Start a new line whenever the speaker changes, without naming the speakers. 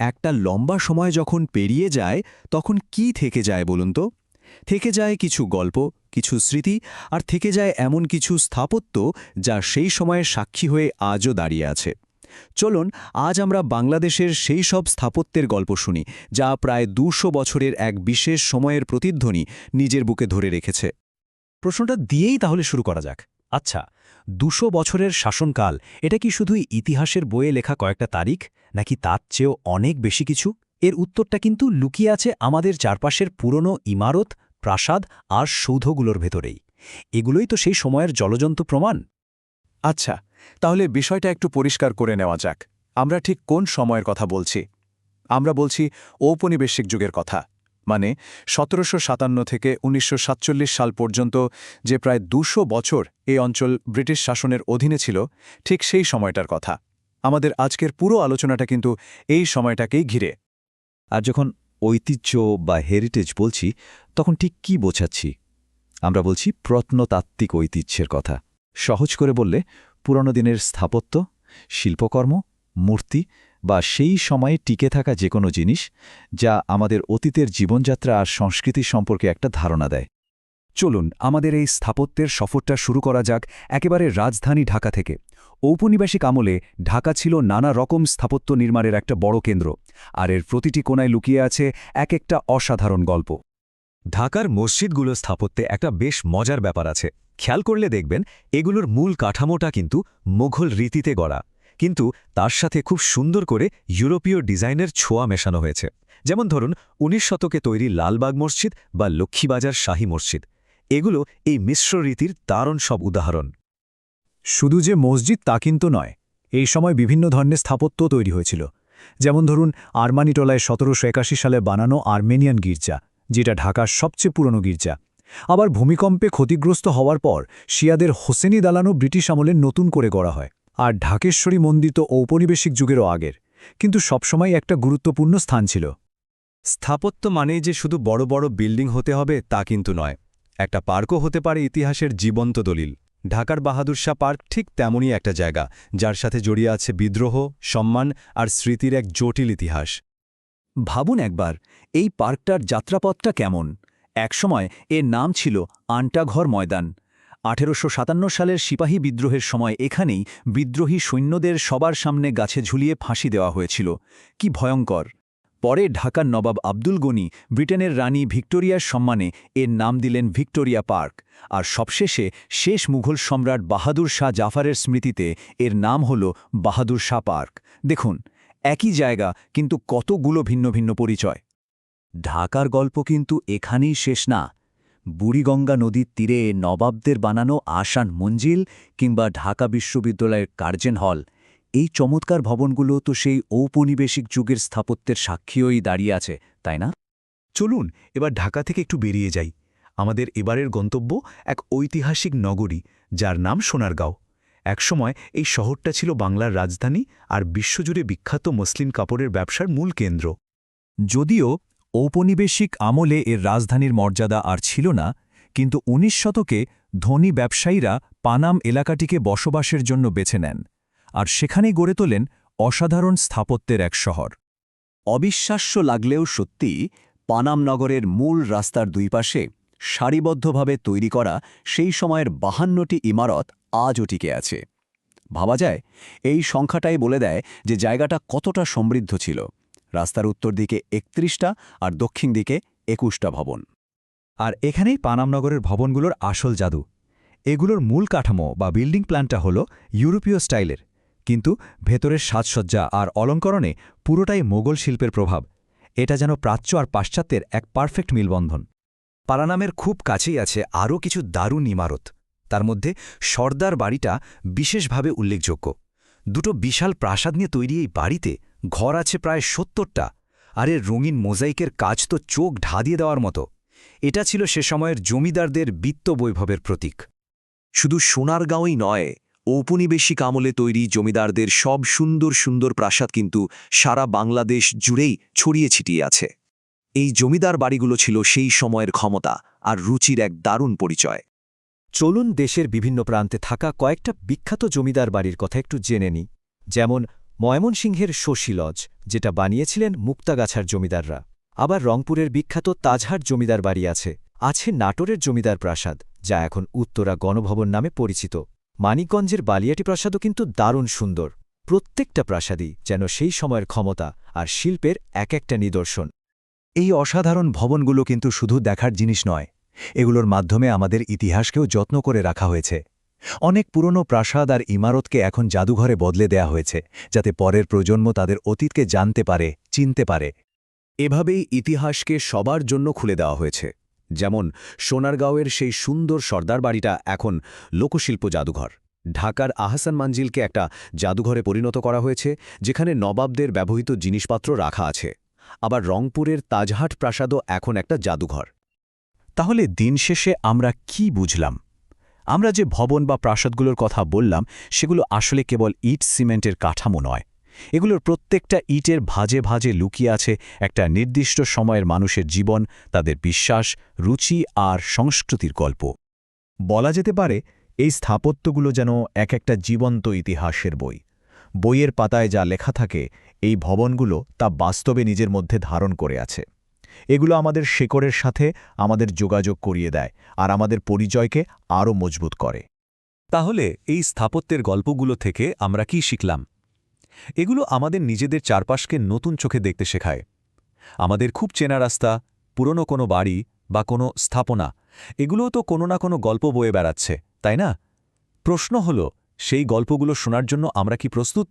একটা লম্বা সময় যখন পেরিয়ে যায়, তখন কি থেকে যায় বলুন তো? থেকে যায় কিছু গল্প, কিছু স্মৃতি, আর থেকে যায় এমন কিছু স্থাপত্য যা সেই সময়ের সাক্ষী হয়ে আজও দাঁড়িয়ে আছে। চলুন, আজ আমরা বাংলাদেশের সেই সব স্থাপত্যের গল্প শুনি, যা প্রায় দুশো বছরের এক বিশেষ সময়ের প্রতিধ্বনি নিজের বুকে ধরে রেখেছে।
প্রশ্নটা দিয়েই তাহলে শুরু করা যাক। আচ্ছা দুশো বছরের শাসনকাল, এটা কি শুধুই ইতিহাসের বইয়ে লেখা কয়েকটা তারিখ, নাকি তার চেয়েও অনেক বেশি কিছু? এর উত্তরটা কিন্তু লুকিয়ে আছে আমাদের চারপাশের পুরনো ইমারত, প্রাসাদ আর সৌধগুলোর ভেতরেই। এগুলোই তো সেই সময়ের জলজন্ত প্রমাণ।
আচ্ছা তাহলে বিষয়টা একটু পরিষ্কার করে নেওয়া যাক। আমরা ঠিক কোন সময়ের কথা বলছি? আমরা বলছি ঔপনিবেশিক যুগের কথা। মানে সতেরোশো সাতান্ন থেকে উনিশশো সাতচল্লিশ সাল পর্যন্ত যে প্রায় দুশো বছর এই অঞ্চল ব্রিটিশ শাসনের অধীনে ছিল, ঠিক সেই সময়টার কথা। আমাদের আজকের পুরো আলোচনাটা কিন্তু এই সময়টাকেই ঘিরে।
আর যখন ঐতিহ্য বা হেরিটেজ বলছি, তখন ঠিক কি বোঝাচ্ছি? আমরা বলছি প্রত্নতাত্ত্বিক ঐতিহ্যের কথা। সহজ করে বললে, পুরনো দিনের স্থাপত্য, শিল্পকর্ম, মূর্তি বা সেই সময়ে টিকে থাকা যে কোনো জিনিস যা আমাদের অতীতের জীবনযাত্রা আর সংস্কৃতি সম্পর্কে একটা ধারণা দেয়।
চলুন, আমাদের এই স্থাপত্যের সফরটা শুরু করা যাক একেবারে রাজধানী ঢাকা থেকে। ঔপনিবেশিক আমলে ঢাকা ছিল নানা রকম স্থাপত্য নির্মাণের একটা বড় কেন্দ্র, আর এর প্রতিটি কোনায় লুকিয়ে আছে এক একটা অসাধারণ গল্প। ঢাকার মসজিদগুলো স্থাপত্যে একটা বেশ মজার ব্যাপার আছে। খেয়াল করলে দেখবেন, এগুলোর মূল কাঠামোটা কিন্তু মুঘল রীতিতে গড়া। কিন্তু তার সাথে খুব সুন্দর করে ইউরোপীয় ডিজাইনের ছোঁয়া মেশানো হয়েছে। যেমন ধরুন, উনিশ শতকে তৈরি লালবাগ মসজিদ বা লক্ষ্মীবাজার শাহী মসজিদ। এগুলো এই মিশ্র রীতির দারুণ সব উদাহরণ। শুধু যে মসজিদ তা কিন্তু নয়, এই সময় বিভিন্ন ধরনের স্থাপত্য তৈরি হয়েছিল। যেমন ধরুন, আরমানিটোলায় সতেরোশো একাশি সালে বানানো আর্মেনিয়ান গির্জা, যেটা ঢাকার সবচেয়ে পুরনো গির্জা। আবার ভূমিকম্পে ক্ষতিগ্রস্ত হওয়ার পর, শিয়াদের হোসেনি দালানো ব্রিটিশ আমলে নতুন করে গড়া হয়। আর ঢাকেশ্বরী মন্দির তো ঔপনিবেশিক যুগেরও আগের কিন্তু সবসময় একটা গুরুত্বপূর্ণ স্থান ছিল। স্থাপত্য মানেই যে শুধু বড় বড় বিল্ডিং হতে হবে তা কিন্তু নয় একটা পার্কও হতে পারে ইতিহাসের জীবন্ত দলিল। ঢাকার বাহাদুর শাহ পার্ক ঠিক তেমনই একটা জায়গা যার সাথে জড়িয়ে আছে বিদ্রোহ সম্মান আর স্মৃতির এক জটিল ইতিহাস।
ভাবুন একবার এই পার্কটার যাত্রাপথটা কেমন? একসময় এর নাম ছিল আন্টাঘর ময়দান। আঠেরোশো সাতান্ন সালের সিপাহী বিদ্রোহের সময় এখানেই বিদ্রোহী সৈন্যদের সবার সামনে গাছে ঝুলিয়ে ফাঁসি দেওয়া হয়েছিল। কি ভয়ঙ্কর! পরে ঢাকার নবাব আব্দুল গনি ব্রিটেনের রানী ভিক্টোরিয়ার সম্মানে এর নাম দিলেন ভিক্টোরিয়া পার্ক, আর সবশেষে শেষ মুঘল সম্রাট বাহাদুর শাহ জাফারের স্মৃতিতে এর নাম হল বাহাদুর শাহ পার্ক। দেখুন, একই জায়গা, কিন্তু কতগুলো ভিন্ন ভিন্ন পরিচয়। ঢাকার গল্প কিন্তু এখানেই শেষ না। বুড়িগঙ্গা নদীর তীরে নবাবদের বানানো আসান মঞ্জিল কিংবা ঢাকা বিশ্ববিদ্যালয়ের কার্জেন হল। এই চমৎকার ভবনগুলো তো সেই ঔপনিবেশিক যুগের স্থাপত্যের সাক্ষীই দাঁড়িয়ে আছে, তাই না?
চলুন, এবার ঢাকা থেকে একটু বেরিয়ে যাই। আমাদের এবারের গন্তব্য এক ঐতিহাসিক নগরী, যার নাম সোনারগাঁও। একসময় এই শহরটা ছিল বাংলার রাজধানী আর বিশ্বজুড়ে বিখ্যাত মসলিন কাপড়ের ব্যবসার মূল কেন্দ্র। যদিও ঔপনিবেশিক আমলে এর রাজধানীর মর্যাদা আর ছিল না, কিন্তু উনিশ শতকে ধনী ব্যবসায়ীরা পানাম এলাকাটিকে বসবাসের জন্য বেছে নেন আর সেখানেই গড়ে তোলেন অসাধারণ স্থাপত্যের এক শহর।
অবিশ্বাস্য লাগলেও সত্যি পানাম নগরের মূল রাস্তার দুই পাশে সারিবদ্ধভাবে তৈরি করা সেই সময়ের বাহান্নটি ইমারত আজও টিকে আছে। ভাবা যায়, এই সংখ্যাটাই বলে দেয় যে জায়গাটা কতটা সমৃদ্ধ ছিল। রাস্তার উত্তর দিকে একত্রিশটা আর দক্ষিণ দিকে একুশটা ভবন।
আর এখানেই পানামনগরের ভবনগুলোর আসল জাদু। এগুলোর মূল কাঠামো বা বিল্ডিং প্ল্যানটা হল ইউরোপীয় স্টাইলের। কিন্তু ভেতরের সাজসজ্জা আর অলঙ্করণে পুরোটাই মোগল শিল্পের প্রভাব। এটা যেন প্রাচ্য আর পাশ্চাত্যের এক পারফেক্ট মিলবন্ধন। পারানামের খুব কাছেই আছে আরও কিছু দারুণ ইমারত। তার মধ্যে সর্দার বাড়িটা বিশেষভাবে উল্লেখযোগ্য। দুটো বিশাল প্রাসাদ নিয়ে তৈরি এই বাড়িতে ঘর আছে প্রায় সত্তরটা, আর এর রঙিন মোজাইকের কাজ তো চোখ ঢা দিয়ে দেওয়ার মতো। এটা ছিল সে সময়ের জমিদারদের বিত্ত বৈভবের প্রতীক।
শুধু সোনারগাঁওই নয়, ঔপনিবেশিক আমলে তৈরি জমিদারদের সব সুন্দর সুন্দর প্রাসাদ কিন্তু সারা বাংলাদেশ জুড়েই ছড়িয়ে ছিটিয়ে আছে। এই জমিদার বাড়িগুলো ছিল সেই সময়ের ক্ষমতা আর রুচির এক দারুণ পরিচয়।
চলুন দেশের বিভিন্ন প্রান্তে থাকা কয়েকটা বিখ্যাত জমিদার বাড়ির কথা একটু জেনে নিই। যেমন
ময়মনসিংহের শশী লজ, যেটা বানিয়েছিলেন মুক্তাগাছার জমিদাররা। আবার রংপুরের বিখ্যাত তাজহার জমিদার বাড়ি আছে। আছে নাটোরের জমিদার প্রাসাদ, যা এখন উত্তরা গণভবন নামে পরিচিত। মানিকগঞ্জের বালিয়াটি প্রাসাদও কিন্তু দারুণ সুন্দর। প্রত্যেকটা প্রাসাদই যেন সেই সময়ের ক্ষমতা আর শিল্পের এক একটা নিদর্শন।
এই অসাধারণ ভবনগুলো কিন্তু শুধু দেখার জিনিস নয়, এগুলোর মাধ্যমে আমাদের ইতিহাসকেও যত্ন করে রাখা হয়েছে। অনেক পুরনো প্রাসাদ আর ইমারতকে এখন জাদুঘরে বদলে দেয়া হয়েছে, যাতে পরের প্রজন্ম তাদের অতীতকে জানতে পারে, চিনতে পারে।
এভাবেই ইতিহাসকে সবার জন্য খুলে দেওয়া হয়েছে। যেমন, সোনারগাঁওয়ের সেই সুন্দর সর্দার বাড়িটা এখন লোকশিল্প জাদুঘর। ঢাকার আহসান মাঞ্জিলকে একটা জাদুঘরে পরিণত করা হয়েছে, যেখানে নবাবদের ব্যবহৃত জিনিসপত্র রাখা আছে। আবার রংপুরের তাজহাট প্রাসাদও এখন একটা জাদুঘর।
তাহলে দিন শেষে আমরা কি বুঝলাম? আমরা যে ভবন বা প্রাসাদগুলোর কথা বললাম, সেগুলো আসলে কেবল ইট সিমেন্টের কাঠামো নয়। এগুলোর প্রত্যেকটা ইটের ভাজে ভাজে লুকিয়ে আছে একটা নির্দিষ্ট সময়ের মানুষের জীবন, তাদের বিশ্বাস, রুচি আর সংস্কৃতির গল্প। বলা যেতে পারে, এই স্থাপত্যগুলো যেন এক একটা জীবন্ত ইতিহাসের বই। বইয়ের পাতায় যা লেখা থাকে, এই ভবনগুলো তা বাস্তবে নিজের মধ্যে ধারণ করে আছে। এগুলো আমাদের শেকড়ের সাথে আমাদের যোগাযোগ করিয়ে দেয় আর আমাদের পরিচয়কে আরও মজবুত করে।
তাহলে এই স্থাপত্যের গল্পগুলো থেকে আমরা কি শিখলাম? এগুলো আমাদের নিজেদের চারপাশকে নতুন চোখে দেখতে শেখায়। আমাদের খুব চেনা রাস্তা, পুরনো কোনো বাড়ি বা কোনো স্থাপনা, এগুলোও তো কোনো না কোনো গল্প বয়ে বেড়াচ্ছে, তাই না? প্রশ্ন হল, সেই গল্পগুলো শোনার জন্য আমরা কি প্রস্তুত?